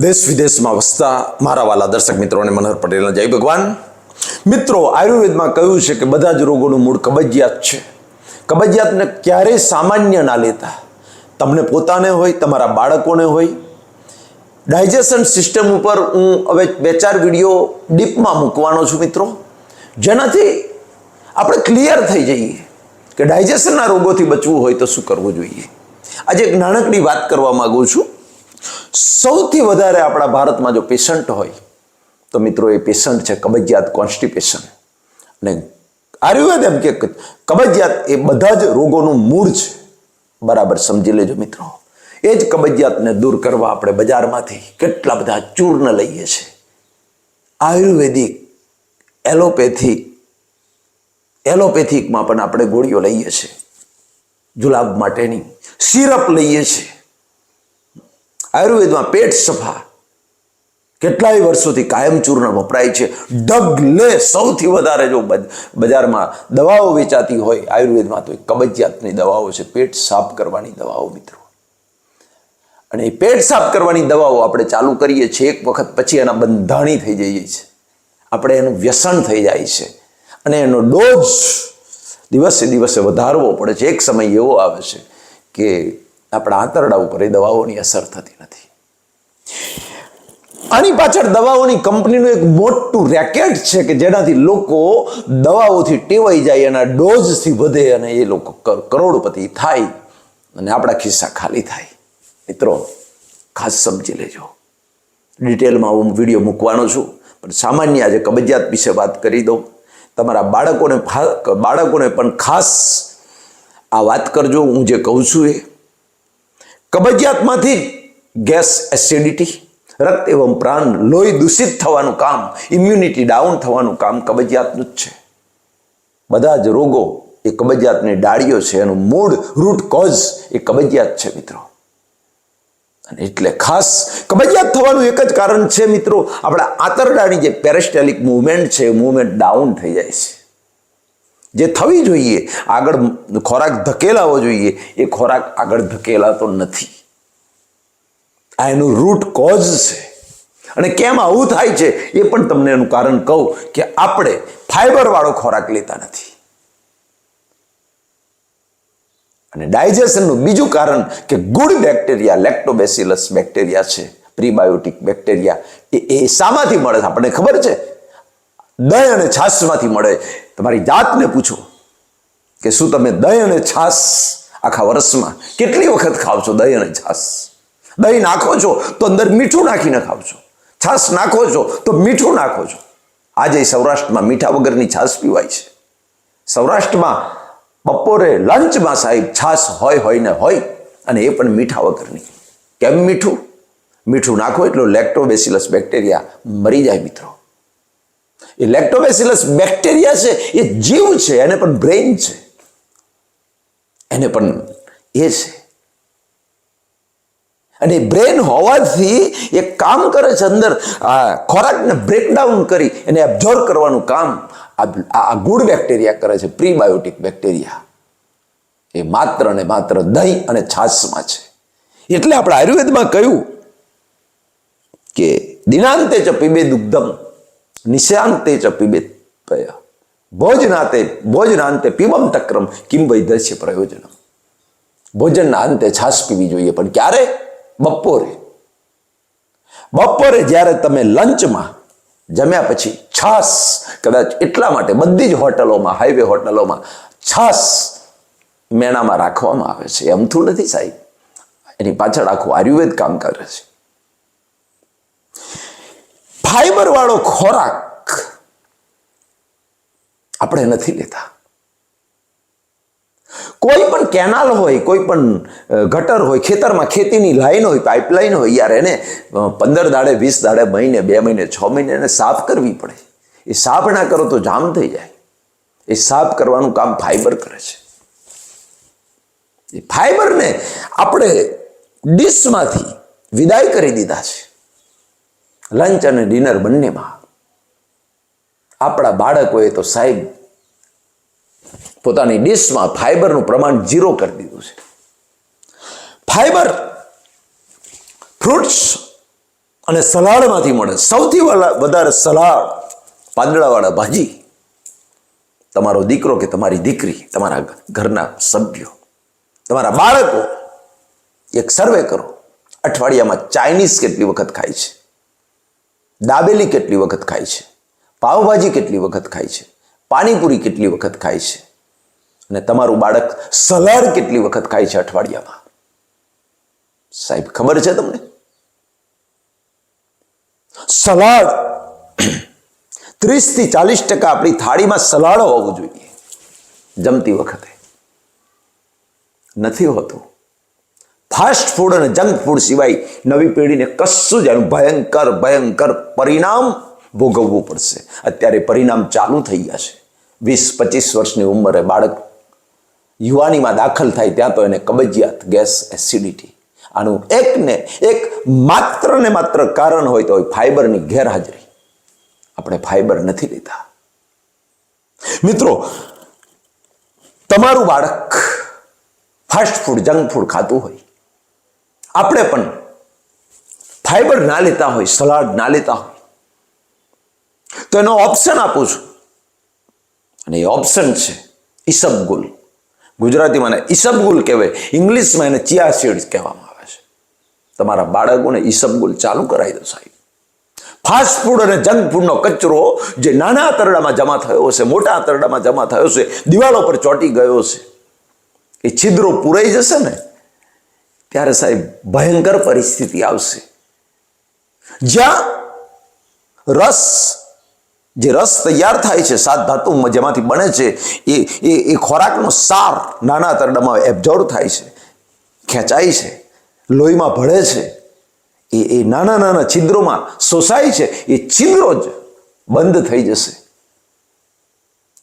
દેશ વિદેશમાં વસતા મારા વાલા દર્શક મિત્રોને મનોહર પટેલના જય ભગવાન. મિત્રો, આયુર્વેદમાં કહ્યું છે કે બધા જ રોગોનું મૂળ કબજિયાત છે. કબજિયાતને ક્યારેય સામાન્ય ના લેતા. તમને પોતાને હોય, તમારા બાળકોને હોય. ડાયજેશન સિસ્ટમ ઉપર હું હવે બે ચાર વીડિયો ડીપમાં મૂકવાનો છું મિત્રો. જેનાથી આપણે ક્લિયર થઈ જઈએ કે ડાયજેશનના રોગોથી બચવું હોય તો શું કરવું જોઈએ. આજે એક નાનકડી વાત કરવા માગું છું. સૌથી વધારે આપણા ભારતમાં જો પેશન્ટ હોય, તો મિત્રો એ પેશન્ટ છે કબજિયાત કોન્સ્ટિપેશન. અને આયુર્વેદ એમ કે કબજિયાત એ બધા જ રોગોનું મૂળ છે. બરાબર સમજી લેજો મિત્રો. એ જ કબજિયાતને દૂર કરવા આપણે બજારમાંથી કેટલા બધા ચૂર્ણ લઈએ છીએ. આયુર્વેદિક એલોપેથિક એલોપેથિકમાં પણ આપણે ગોળીઓ લઈએ છીએ. જુલાબ માટેની સિરપ લઈએ છીએ. આયુર્વેદમાં પેટ સફા કેટલાય વર્ષોથી કાયમચૂર્ણ વપરાય છે. ડગલે સૌથી વધારે જો બજારમાં દવાઓ વેચાતી હોય, આયુર્વેદમાં તો એ કબજિયાતની દવાઓ છે. પેટ સાફ કરવાની દવાઓ મિત્રો. અને એ પેટ સાફ કરવાની દવાઓ આપણે ચાલુ કરીએ છીએ, એક વખત પછી એના બંધાણી થઈ જઈએ છીએ. આપણે એનું વ્યસન થઈ જાય છે. અને એનો ડોઝ દિવસે દિવસે વધારવો પડે છે. એક સમય એવો આવે છે કે આપણા આંતરડા ઉપર એ દવાઓની અસર થતી નથી. આની પાછળ દવાઓની કંપનીનું એક મોટું રેકેટ છે કે જેનાથી લોકો દવાઓથી ટેવાઈ જાય, એના ડોઝથી વધે અને એ લોકો કરોડપતિ થાય અને આપણા ખિસ્સા ખાલી થાય. મિત્રો, ખાસ સમજી લેજો. ડિટેલમાં હું વીડિયો મૂકવાનો છું, પણ સામાન્ય આજે કબજિયાત વિશે વાત કરી દઉં. તમારા બાળકોને બાળકોને પણ ખાસ આ વાત કરજો. હું જે કહું છું એ કબજિયાતમાંથી ગેસ એસિડિટી, રક્ત એવં પ્રાણ, લોહી દૂષિત થવાનું કામ ઇમ્યુનિટી ડાઉન થવાનું કામ કબજિયાતનું જ છે. બધા જ રોગો એ કબજિયાતની ડાળીઓ છે, એનું મૂળ રૂટ કોઝ એ કબજિયાત છે મિત્રો. અને એટલે ખાસ કબજિયાત થવાનું એક જ કારણ છે મિત્રો, આપણા આંતરડાની જે પેરેસ્ટેલિક મૂવમેન્ટ છે, એ મુવમેન્ટ ડાઉન થઈ જાય છે. જે થવી જોઈએ, આગળ ખોરાક ધકેલાવો જોઈએ, એ ખોરાક આગળ ધકેલાતો નથી. આ એનું રૂટ કોઝ છે. અને કેમ આવું થાય છે, એ પણ તમને એનું કારણ કહું કે આપણે ફાઈબર વાળો ખોરાક લેતા નથી. અને ડાયજેશનનું બીજું કારણ કે ગુડ બેક્ટેરિયા લેક્ટોબેસિલસ બેક્ટેરિયા છે પ્રીબાયોટિક બેક્ટેરિયા એ એ શામાંથી મળે છે. આપણને ખબર છે? દહીં અને છાશમાંથી મળે. તમારી જાતને પૂછો કે શું તમે દહીં અને છાશ આખા વર્ષમાં કેટલી વખત ખાવ છો? દહીં અને છાશ. દહીં નાખો છો તો અંદર મીઠું નાખીને ખાવ છો. છાશ નાખો છો તો મીઠું નાખો છો. આજે સૌરાષ્ટ્રમાં મીઠા વગરની છાશ પીવાય છે. સૌરાષ્ટ્રમાં બપોરે લંચમાં સાહેબ છાશ હોય હોય ને હોય અને એ પણ મીઠા વગરની. કેમ મીઠું? મીઠું નાખો એટલો લેક્ટોબેસિલસ બેક્ટેરિયા મરી જાય મિત્રો. એ લેક્ટોબેસિલસ બેક્ટેરિયા છે, એ જીવ છે, એને પણ બ્રેઇન છે. એને પણ એ છે. અને બ્રેન હોવાથી એ કામ કરે છે અંદર ખોરાકને બ્રેકડાઉન કરી એને એબ્ઝોર્વ કરવાનું કામ આ ગુડ બેક્ટેરિયા કરે છે પ્રીબાયોટિક બેક્ટેરિયા એ માત્ર ને માત્ર દહીં અને છાશમાં છે. એટલે આપણે આયુર્વેદમાં કહ્યું કે દિનાંતે ચ પીબે દુગ્ધમ. નિશાંતે ચ પીબે પય. ભોજનાતે ભોજનાંતે પીબમ તક્રમ, કિમ વૈધસ્ય પ્રયોજનમ. ભોજનના અંતે છાશ પીવી જોઈએ, પણ ક્યારે? બપોરે. બપોરે જ્યારે તમે લંચમાં જમ્યા પછી છાશ કદાચ એટલા માટે બધી જ હોટલોમાં હાઈવે હોટલોમાં છાશ મેણામાં રાખવામાં આવે છે. એમથું નથી સાહેબ. એની પાછળ આખું આયુર્વેદ કામ કરે છે. ફાઈબર વાળો ખોરાક આપણે નથી લેતા. કોઈ પણ કેનાલ હોય, કોઈ પણ ગટર હોય, ખેતરમાં ખેતીની લાઈન હોય, પાઇપલાઈન હોય, યાર એને પંદર દાડે, વીસ દાડે, મહિને, બે મહિને, છ મહિને એને સાફ કરવી પડે. એ સાફ ના કરો તો જામ થઈ જાય. એ સાફ કરવાનું કામ ફાઈબર કરે છે. એ ફાઈબરને આપણે ડીશમાંથી વિદાય કરી દીધા છે. લંચ અને ડિનર બંનેમાં. આપણા બાળકોએ તો સાહેબ પોતાની ડીશમાં ફાઈબરનું પ્રમાણ ઝીરો કરી દીધું છે. ફાઈબર ફ્રૂટ્સ અને સલાડમાંથી મળે. સૌથી વધારે સલાડ, પાંદડાવાળા ભાજી. તમારો દીકરો કે તમારી દીકરી, તમારા ઘરના સભ્યો, તમારા બાળકો એક સર્વે કરો. અઠવાડિયામાં ચાઇનીઝ કેટલી વખત ખાય છે? દાબેલી કેટલી વખત ખાય છે? પાવભાજી કેટલી વખત ખાય છે? પાણીપુરી કેટલી વખત ખાય છે? અને તમારું બાળક સલાડ કેટલી વખત ખાય છે અઠવાડિયામાં? સાહેબ, ખબર છે તમને? સલાડ ત્રીસથી ચાલીસ ટકા આપણી થાળીમાં સલાડ હોવું જોઈએ. જમતી વખતે. નથી હોતું. ફાસ્ટ ફૂડ અને જંક ફૂડ સિવાય નવી પેઢીને કશું જ એનું ભયંકર ભયંકર પરિણામ ભોગવવું પડશે. અત્યારે પરિણામ ચાલુ થઈ ગયા છે. વીસ, પચીસ વર્ષની ઉંમરે બાળક યુવાનીમાં દાખલ થાય ત્યાં તો એને કબજિયાત ગેસ એસિડિટી. આનું એક ને એક માત્ર ને માત્ર કારણ હોય તો ફાઈબરની ગેરહાજરી. આપણે ફાઈબર નથી લેતા. મિત્રો, તમારું બાળક ફાસ્ટ ફૂડ, જંક ફૂડ ખાતું હોય. આપણે પણ ફાઈબર ના લેતા હોય સલાડ ના લેતા હોય, તો એનો ઓપ્શન આપું છું. અને એ ઓપ્શન છે ઈસબગુલ. ગુજરાતીમાં એને ઈસબગુલ કહેવાય. ઇંગ્લિશમાં એને ચિયા સીડ્સ કહેવામાં આવે છે. તમારા બાળકોને ઈસબગુલ ચાલુ કરાવી દો સાહેબ. ફાસ્ટ ફૂડ અને જંક ફૂડનો કચરો જે નાના આંતરડામાં જમા થયો છે મોટા આંતરડામાં જમા થયો છે દિવાલો પર ચોંટી ગયો છે એ છિદ્રો પૂરાઈ જશે ને? ત્યારે સાહેબ ભયંકર પરિસ્થિતિ આવશે. જ્યાં રસ, જે રસ તૈયાર થાય છે, સાત ધાતુ જેમાંથી બને છે, એ એ એ ખોરાકનો સાર નાના તરડામાં એબ્ઝોર્વ થાય છે, ખેંચાય છે, લોહીમાં ભળે છે, એ એ નાના નાના છિદ્રોમાં શોષાય છે, એ છિદ્રો જ બંધ થઈ જશે.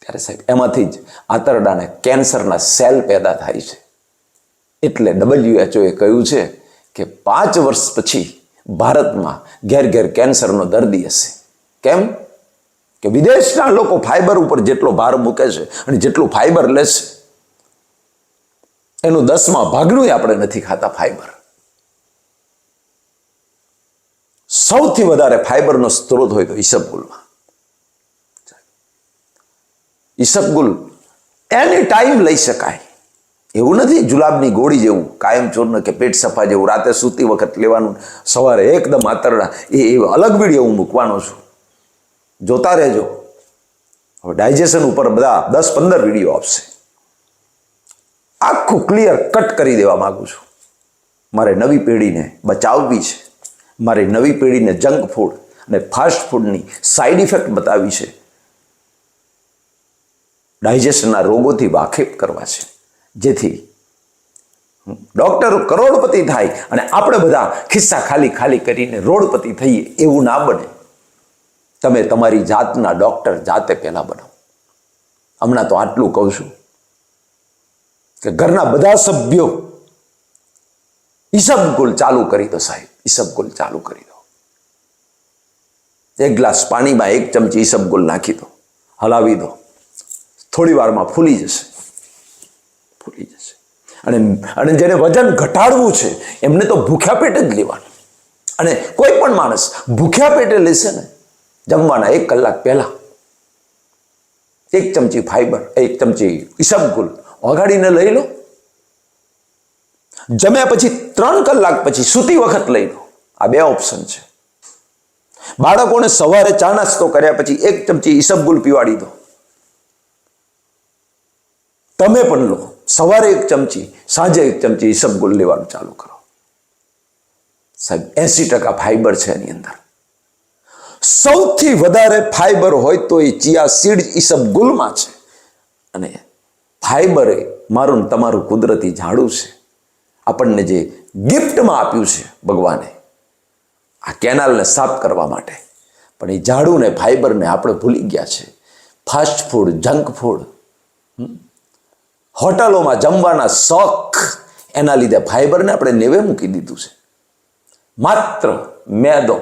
ત્યારે સાહેબ એમાંથી જ આંતરડાને કેન્સરના સેલ પેદા થાય છે. એટલે ડબલ્યુએચઓએ કહ્યું છે કે પાંચ વર્ષ પછી ભારતમાં ઘેર ઘેર કેન્સરનો દર્દી હશે. કેમ? કે વિદેશના લોકો ફાઇબર ઉપર જેટલો ભાર મૂકે છે અને જેટલું ફાઇબર લે છે, એનું દસમાં ભાગનું આપણે નથી ખાતા ફાઇબર સૌથી વધારે ફાઇબરનો સ્ત્રોત હોય તો ઈસબગુલમાં. ઈસબગુલ એની ટાઈમ લઈ શકાય. એવું નથી, જુલાબની ગોળી જેવું, કાયમ ચૂર્ણ કે પેટ સફા જેવું, રાતે સૂતી વખત લેવાનું, સવારે એકદમ આતરડા, એ એ અલગ વીડિયો હું મૂકવાનો છું. જોતા રહેજો. હવે ડાયજેશન ઉપર બધા દસ પંદર વીડિયો આપશે. આખું ક્લિયર કટ કરી દેવા માગું છું. મારે નવી પેઢીને બચાવવી છે. મારે નવી પેઢીને જંક ફૂડ અને ફાસ્ટ ફૂડની સાઈડ ઇફેક્ટ બતાવી છે. ડાયજેશનના રોગોથી વાકેફ કરવા છે. જેથી ડોક્ટર કરોડપતિ થાય અને આપણે બધા ખિસ્સા ખાલી ખાલી કરીને રોડપતિ થઈએ એવું ના બને. તમે તમારી જાતના ડોક્ટર જાતે પહેલાં બનો હમણાં તો આટલું કહું છું કે ઘરના બધા સભ્યો ઈસબગુલ ચાલુ કરી દો સાહેબ, ઈસબગુલ ચાલુ કરી દો. એક ગ્લાસ પાણીમાં એક ચમચી ઈસબગુલ નાખી દો, હલાવી દો. થોડી વારમાં ફૂલી જશે. ફૂલી જશે. અને અને જેને વજન ઘટાડવું છે, એમને તો ભૂખ્યા પેટે જ લેવાનું. અને કોઈ પણ માણસ ભૂખ્યા પેટે લેશે ને, જમવાના એક કલાક પહેલા. એક ચમચી ફાઈબર એક ચમચી ઈસબગુલ ઓગાડીને લઈ લો. જમ્યા પછી ત્રણ કલાક પછી સૂતી વખત લઈ લો. આ બે ઓપ્શન છે. બાળકોને સવારે ચા નાસ્તો કર્યા પછી એક ચમચી ઈસબગુલ પીવાડી દો. તમે પણ લો. સવારે એક ચમચી, સાંજે એક ચમચી ઈસબગુલ લેવાનું ચાલુ કરો. સાહેબ, એસી ટકા ફાઈબર છે એની અંદર. સૌથી વધારે ફાઈબર હોય તો એ ચિયા સીડ ઈસબગુલમાં છે. અને ફાઈબર એ મારું તમારું કુદરતી ઝાડું છે. આપણને જે ગિફ્ટમાં આપ્યું છે ભગવાને, આ કેનાલને સાફ કરવા માટે. પણ એ ઝાડુને, ફાઈબરને આપણે ભૂલી ગયા છે. ફાસ્ટ ફૂડ, જંક ફૂડ હોટલોમાં જમવાના શોખ, એના લીધે ફાઈબરને આપણે નેવે મૂકી દીધું છે. માત્ર મેદો.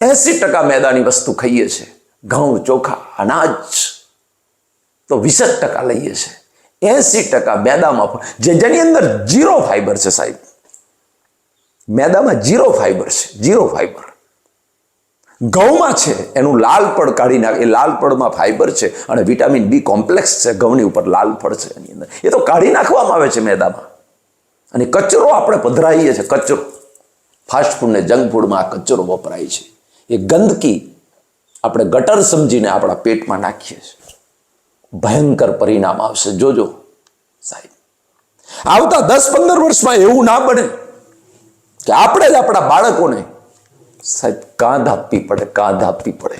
એસી ટકા મેદાની વસ્તુ ખાઈએ છીએ ઘઉં, ચોખા, અનાજ તો વીસ ટકા લઈએ છીએ એસી ટકા મેદામાં જે જેની અંદર જીરો ફાઈબર છે સાહેબ. મેદામાં જીરો ફાઈબર છે. જીરો ફાઈબર ઘઉંમાં છે, એનું લાલ પડ કાઢી નાખે, એ લાલ પડમાં ફાઈબર છે અને વિટામિન બી કોમ્પ્લેક્સ છે, ઘઉંની ઉપર લાલ ફળ છે એની અંદર. એ તો કાઢી નાખવામાં આવે છે મેદામાં. અને કચરો આપણે પધરાઈએ છીએ, કચરો. ફાસ્ટ ફૂડ જંક ફૂડમાં આ કચરો વપરાય છે. એ ગંદકી આપણે ગટર સમજીને આપણા પેટમાં નાખીએ છીએ. ભયંકર પરિણામ આવશે. જોજો, સાહેબ. આવતા દસ પંદર વર્ષમાં એવું ના બને કે આપણે જ આપણા બાળકોને સાહેબ કાંધ આપવી પડે કાંધ આપવી પડે?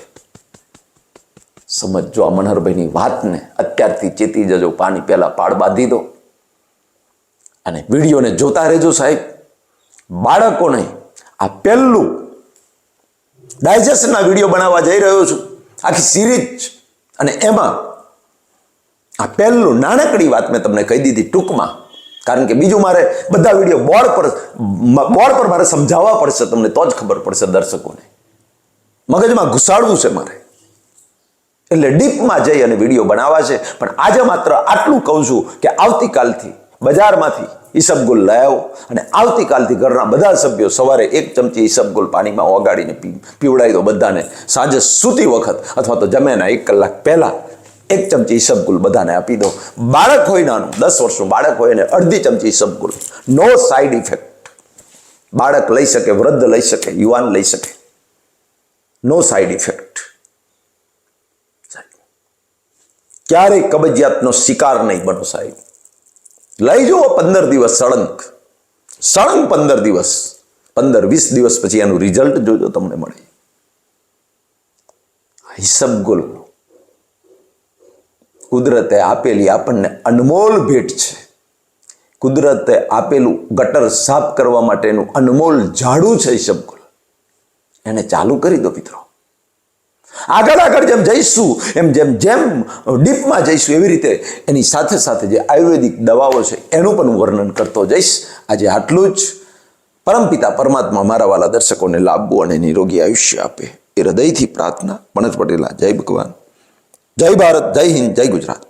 સમજો આ મનહરભાઈની વાતને. અત્યારથી ચેતી જજો, પાણી પહેલા પાડ બાંધી દો. અને વિડીયોને જોતા રહેજો સાહેબ. બાળકોને આ પહેલું ડાયજેશનના વીડિયો બનાવવા જઈ રહ્યો છું. આખી સિરીજ અને એમાં આ પહેલું નાનકડી વાત મેં તમને કહી દીધી ટૂંકમાં. કારણ કે બીજું મારે બધા વીડિયો બોર્ડ પર બોર્ડ પર મારે સમજાવવા પડશે તમને તો જ ખબર પડશે દર્શકોને. મગજમાં ઘુસાડવું છે મારે. એટલે ડીપમાં જઈ અને વીડિયો બનાવવા છે. પણ આજે માત્ર આટલું કહું છું કે આવતીકાલથી બજારમાંથી ઈસબગુલ આવો અને આવતીકાલથી ઘરના બધા સભ્યો સવારે એક ચમચી ઈસબગુલ પાણીમાં ઓગાળીને પી, પીવડાવી દો બધાને. સાંજે સૂતી વખત અથવા તો જમ્યાના એક કલાક પહેલા એક ચમચી ઈસબગુલ બધાને આપી દો બાળક હોય નાનું, દસ વર્ષનું બાળક હોય એને અડધી ચમચી ઈસબગુલ નો સાઈડ ઇફેક્ટ બાળક લઈ શકે, વૃદ્ધ લઈ શકે, યુવાન લઈ શકે. નો સાઈડ ઇફેક્ટ ક્યારેય કબજિયાતનો શિકાર નહીં બનો સાહેબ. લઈ જુઓ પંદર દિવસ સળંગ. સળંગ પંદર દિવસ. પંદર, વીસ દિવસ પછી એનું રિઝલ્ટ જોજો, તમને મળે. હિસબગુલ કુદરતે આપેલી આપણને અનમોલ ભેટ છે. કુદરતે આપેલું ગટર સાફ કરવા માટેનું અનમોલ ઝાડું છે હિસબગુલ એને ચાલુ કરી દો મિત્રો. આગળ આગળ જેમ જઈશું, એમ જેમ જેમ ડીપમાં જઈશું એવી રીતે એની સાથે સાથે જે આયુર્વેદિક દવાઓ છે એનું પણ હું વર્ણન કરતો જઈશ. આજે આટલું જ. પરમપિતા પરમાત્મા મારા વાલા દર્શકોને લાભવું અને નિરોગી આયુષ્ય આપે એ હૃદયથી પ્રાર્થના. મનજ પટેલા જય ભગવાન. જય ભારત જય હિન્દ જય ગુજરાત.